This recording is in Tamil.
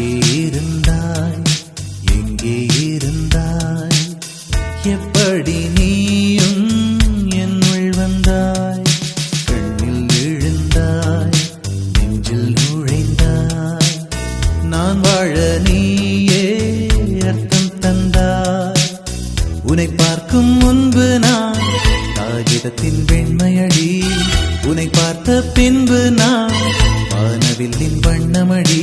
எங்கே இருந்தாய் எங்கே இருந்தாய் எப்படி நீயும் என்னுள் வந்தாய்? கண்ணில் எழுந்தாய் நெஞ்சில் நுழைந்தாய். நான் வாழ நீயே அர்த்தம் தந்தாய். உன்னை பார்க்கும் முன்பு நான் காகிதத்தின் வெண்மையடி உன்னை பின்பு நான் வானவில்லின் வண்ணமடி